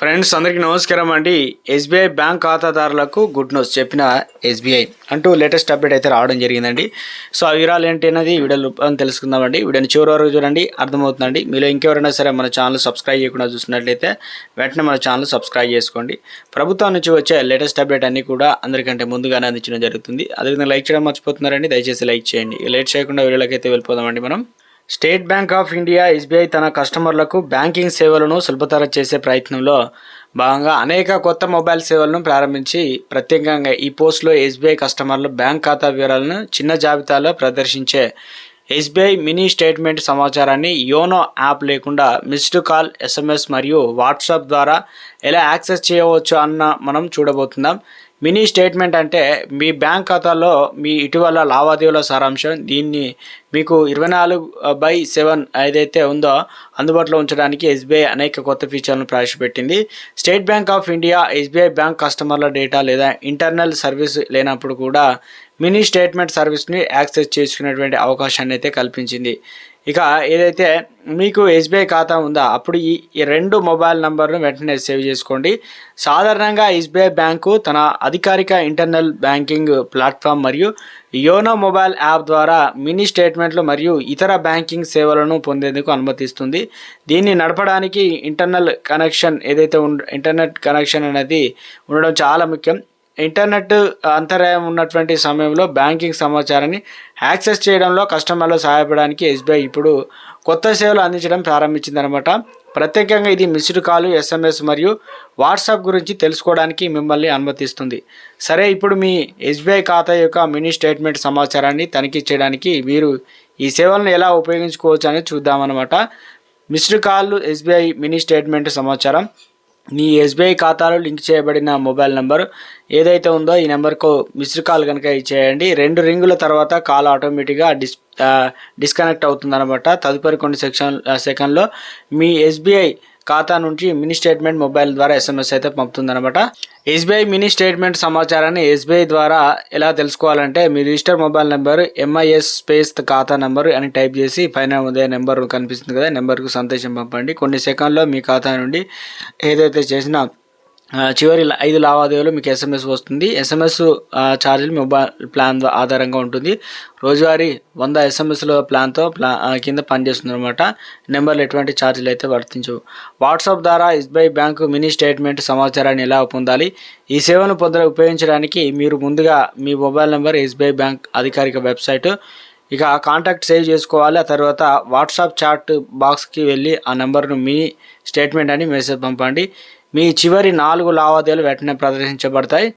Friends అందరికీ నమస్కారం అండి. ఎస్బీఐ బ్యాంక్ ఖాతాదారులకు గుడ్ న్యూస్ చెప్పిన ఎస్బీఐ. అంటూ లేటెస్ట్ అప్డేట్ అయితే రావడం జరిగిందండి. సో ఆ వివరాలు ఏంటి అనేది వీడియో తెలుసుకుందామండి. వీడియోని చివరి వరకు చూడండి అర్థమవుతుందండి. మీలో ఇంకెవరైనా సరే మన ఛానల్ సబ్స్క్రైబ్ చేయకుండా చూసినట్లయితే వెంటనే మన ఛానల్ సబ్స్క్రైబ్ చేసుకోండి. ప్రభుత్వం నుంచి వచ్చే లేటెస్ట్ అప్డేట్ అన్నీ కూడా అందరికంటే ముందుగానే అందించడం జరుగుతుంది. అదేవిధంగా లైక్ చేయడం మర్చిపోతున్నారండి. దయచేసి లైక్ చేయండి. లేట్ చేయకుండా వీడియోలకైతే అయితే వెళ్ళిపోదామండి మనం. State Bank of India SBI తన కస్టమర్లకు బ్యాంకింగ్ సేవలను సులభతరం చేసే ప్రయత్నంలో భాగంగా అనేక కొత్త మొబైల్ సేవలను ప్రారంభించి ప్రత్యేకంగా ఈ పోస్ట్లో ఎస్బీఐ కస్టమర్లు బ్యాంక్ ఖాతా వివరాలను చిన్న జాబితాలో ప్రదర్శించే ఎస్బీఐ మినీ స్టేట్మెంట్ సమాచారాన్ని యోనో యాప్ లేకుండా మిస్డ్ కాల్ ఎస్ఎంఎస్ మరియు వాట్సాప్ ద్వారా ఎలా యాక్సెస్ చేయవచ్చు అన్న మనం చూడబోతున్నాం. మినీ స్టేట్మెంట్ అంటే మీ బ్యాంక్ ఖాతాలో మీ ఇటీవల లావాదేవీల సారాంశం దీన్ని మీకు ఇరవై నాలుగు బై సెవెన్ ఏదైతే ఉందో అందుబాటులో ఉంచడానికి ఎస్బీఐ అనేక కొత్త ఫీచర్లను ప్రవేశపెట్టింది. State Bank of India SBI bank కస్టమర్ల డేటా లేదా ఇంటర్నల్ సర్వీస్ లేనప్పుడు కూడా మినీ స్టేట్మెంట్ సర్వీస్ని యాక్సెస్ చేసుకునేటువంటి అవకాశాన్ని అయితే కల్పించింది. ఇక ఏదైతే మీకు ఎస్బీఐ ఖాతా ఉందా అప్పుడు ఈ రెండు మొబైల్ నంబర్ను వెంటనే సేవ్ చేసుకోండి. సాధారణంగా ఎస్బీఐ బ్యాంకు తన అధికారిక ఇంటర్నల్ బ్యాంకింగ్ ప్లాట్ఫామ్ మరియు యోనో మొబైల్ యాప్ ద్వారా మినీ స్టేట్మెంట్లు మరియు ఇతర బ్యాంకింగ్ సేవలను పొందేందుకు అనుమతిస్తుంది. దీన్ని నడపడానికి ఇంటర్నల్ కనెక్షన్ ఏదైతే ఇంటర్నెట్ కనెక్షన్ అనేది ఉండడం చాలా ముఖ్యం. ఇంటర్నెట్ అంతరాయం ఉన్నటువంటి సమయంలో బ్యాంకింగ్ సమాచారాన్ని యాక్సెస్ చేయడంలో కస్టమర్లు సహాయపడడానికి ఎస్బీఐ ఇప్పుడు కొత్త సేవలు అందించడం ప్రారంభించిందనమాట ప్రత్యేకంగా ఇది మిస్డ్ కాల్ ఎస్ఎంఎస్ మరియు వాట్సాప్ గురించి తెలుసుకోవడానికి మిమ్మల్ని అనుమతిస్తుంది. సరే ఇప్పుడు మీ ఎస్బీఐ ఖాతా యొక్క మినీ స్టేట్మెంట్ సమాచారాన్ని తనిఖీ చేయడానికి మీరు ఈ సేవలను ఎలా ఉపయోగించుకోవచ్చు అనేది చూద్దామన్నమాట. Missed call SBI mini statement సమాచారం. మీ ఎస్బీఐ ఖాతాలో లింక్ చేయబడిన మొబైల్ నెంబర్ ఏదైతే ఉందో ఈ నెంబర్కు మిస్డ్ కాల్ కనుక ఇచ్చేయండి. రెండు రింగుల తర్వాత కాల్ ఆటోమేటిక్గా డిస్ డిస్కనెక్ట్ అవుతుందన్నమాట. తదుపరి కొన్ని సెక్షన్ సెకండ్లో మీ ఎస్బీఐ ఖాతా నుంచి మినీ స్టేట్మెంట్ మొబైల్ ద్వారా ఎస్ఎంఎస్ అయితే పంపుతుందనమాట ఎస్బీఐ మినీ స్టేట్మెంట్ సమాచారాన్ని ఎస్బీఐ ద్వారా ఎలా తెలుసుకోవాలంటే మీ register mobile number MIS space ఖాతా నెంబర్ అని టైప్ చేసి పైన ఉదయ నెంబర్ కనిపిస్తుంది కదా నెంబర్కు సందేశం పంపండి. కొన్ని సెకండ్లో మీ ఖాతా నుండి ఏదైతే చేసినా చివరి ఐదు లావాదేవీలు మీకు ఎస్ఎంఎస్ వస్తుంది. ఎస్ఎంఎస్ ఛార్జీలు మొబైల్ ప్లాన్ ఆధారంగా ఉంటుంది. రోజువారీ వంద ఎస్ఎంఎస్ల ప్లాన్తో ప్లా కింద పనిచేస్తుంది అనమాట నెంబర్లు ఎటువంటి ఛార్జీలు అయితే వర్తించవు. వాట్సాప్ ద్వారా ఎస్బీఐ బ్యాంకు మినీ స్టేట్మెంట్ సమాచారాన్ని ఎలా పొందాలి? ఈ సేవను పొంద ఉపయోగించడానికి మీరు ముందుగా మీ మొబైల్ నెంబర్ ఎస్బీఐ బ్యాంక్ అధికారిక వెబ్సైటు ఇక ఆ కాంటాక్ట్ సేవ్ చేసుకోవాలి. ఆ తర్వాత వాట్సాప్ చాట్ బాక్స్కి వెళ్ళి ఆ నెంబర్ను మీ స్టేట్మెంట్ అని మెసేజ్ పంపండి. మీ చివరి నాలుగు లావాదేవీలు వెంటనే ప్రదర్శించబడతాయి.